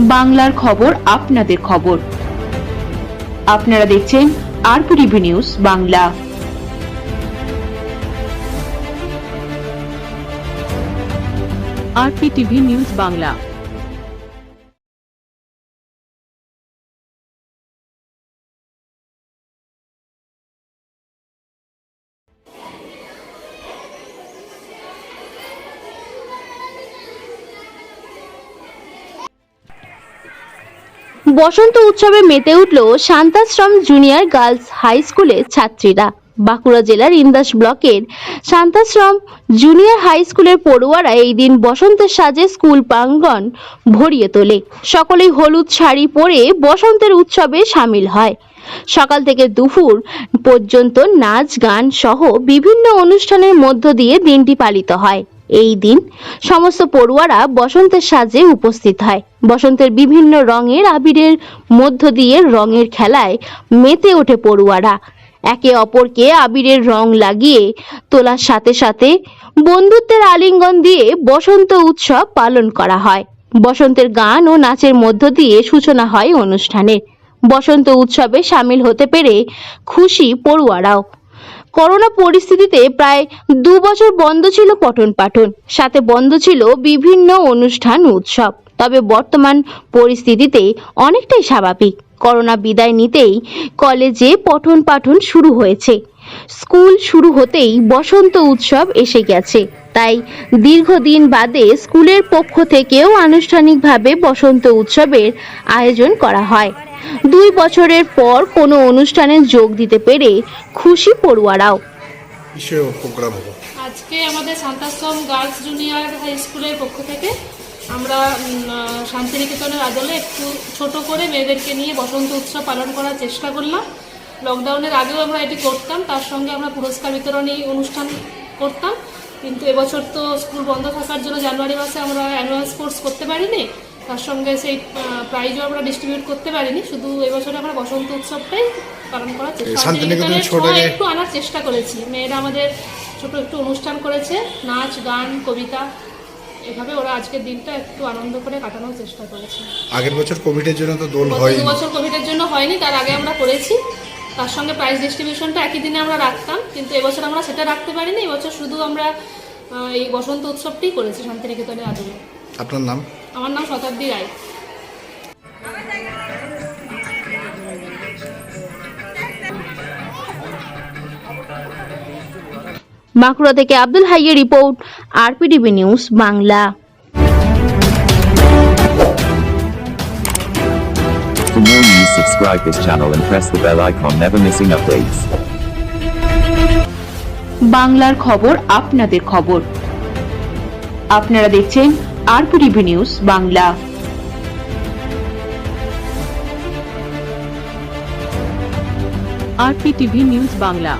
বাংলার খবর আপনাদের খবর। আপনারা দেখছেন RPTV news Bangla. RPTV news Bangla. বসন্ত উৎসবে মেতে উঠল শান্তাশ্রম জুনিয়র গার্লস হাই স্কুলের ছাত্রীরা। বাঁকুড়া জেলার ইন্দাস ব্লকের শান্তাশ্রম জুনিয়র হাই স্কুলের পড়ুয়ারা এই দিন বসন্তের সাজে স্কুল প্রাঙ্গণ ভরিয়ে তোলে। সকলেই হলুদ শাড়ি পরে বসন্তের উৎসবে সামিল হয়। সকাল থেকে দুপুর পর্যন্ত নাচ, গান সহ বিভিন্ন অনুষ্ঠানের মধ্য দিয়ে দিনটি পালিত হয়। এই দিন সমস্ত পড়ুয়ারা বসন্তের সাজে উপস্থিত হয়। বসন্তের বিভিন্ন রঙের আবিরের মধ্য দিয়ে রঙের খেলায় মেতে ওঠে পড়ুয়ারা। একে অপরকে আবিরের রং লাগিয়ে তোলার সাথে সাথে বন্ধুত্বের আলিঙ্গন দিয়ে বসন্ত উৎসব পালন করা হয়। বসন্তের গান ও নাচের মধ্য দিয়ে সূচনা হয় অনুষ্ঠানের বসন্ত উৎসবে সামিল হতে পেরে খুশি পড়ুয়ারাও। করোনা পরিস্থিতিতে প্রায় দু বছর বন্ধ ছিল পঠন পাঠন। সাথে বন্ধ ছিল বিভিন্ন অনুষ্ঠান, উৎসব। তবে বর্তমান পরিস্থিতিতে অনেকটাই স্বাভাবিক। করোনা বিদায় নিতেই কলেজে পঠন পাঠন শুরু হয়েছে। স্কুল শুরু হতেই বসন্ত উৎসব এসে গেছে। তাই দীর্ঘদিন বাদে স্কুলের পক্ষ থেকেও আনুষ্ঠানিকভাবে বসন্ত উৎসবের আয়োজন করা হয়। দুই বছরের পর কোনো অনুষ্ঠানে যোগ দিতে পেরে খুশি পড়ুয়ারাও। প্রোগ্রাম হলো আজকে আমাদের শান্তাশ্রম গার্লস জুনিয়র হাই স্কুলের পক্ষ থেকে আমরা শান্তিনিকেতনের আদলে একটু ছোট করে মেয়েদেরকে নিয়ে বসন্ত উৎসব পালন করার চেষ্টা করলাম। লকডাউনের আগেও আমরা এটি করতাম তার সঙ্গে আমরা পুরস্কার বিতরণী অনুষ্ঠান করতাম। কিন্তু এবছর তো স্কুল বন্ধ থাকার জন্য জানুয়ারি মাসে আমরা অ্যানুয়াল স্পোর্টস করতে পারিনি। তার সঙ্গে সেই প্রাইজও আমরা ডিস্ট্রিবিউট করতে পারিনি। শুধু এবছর আমরা বসন্ত উৎসবটাই পালন করার চেষ্টা একটু আনার চেষ্টা করেছি। মেয়েরা আমাদের ছোট একটু অনুষ্ঠান করেছে নাচ গান কবিতা। এভাবে ওরা আজকের দিনটা একটু আনন্দ করে কাটানোর চেষ্টা করেছে। আগের বছর কোভিডের জন্য তো দোল হয় দু বছর কোভিডের জন্য হয়নি তার আগে আমরা করেছি। তার সঙ্গে প্রাইজ ডিস্ট্রিবিউশনটা একই দিনে আমরা রাখতাম কিন্তু এবছর আমরা সেটা রাখতে পারিনি। এবছর শুধু আমরা এই বসন্ত উৎসবটাই করেছি শান্তিনিকেতনের আদলে। আপনার নাম? আমার নাম শতাব্দী রায়। বাঁকুড়া থেকে Abdul হাইয়ের report RPTV news Bangla. For more news subscribe this channel and press the bell icon never missing updates. বাংলার খবর আপনাদের খবর আপনারা দেখছেন RPTV news Bangla RPTV news Bangla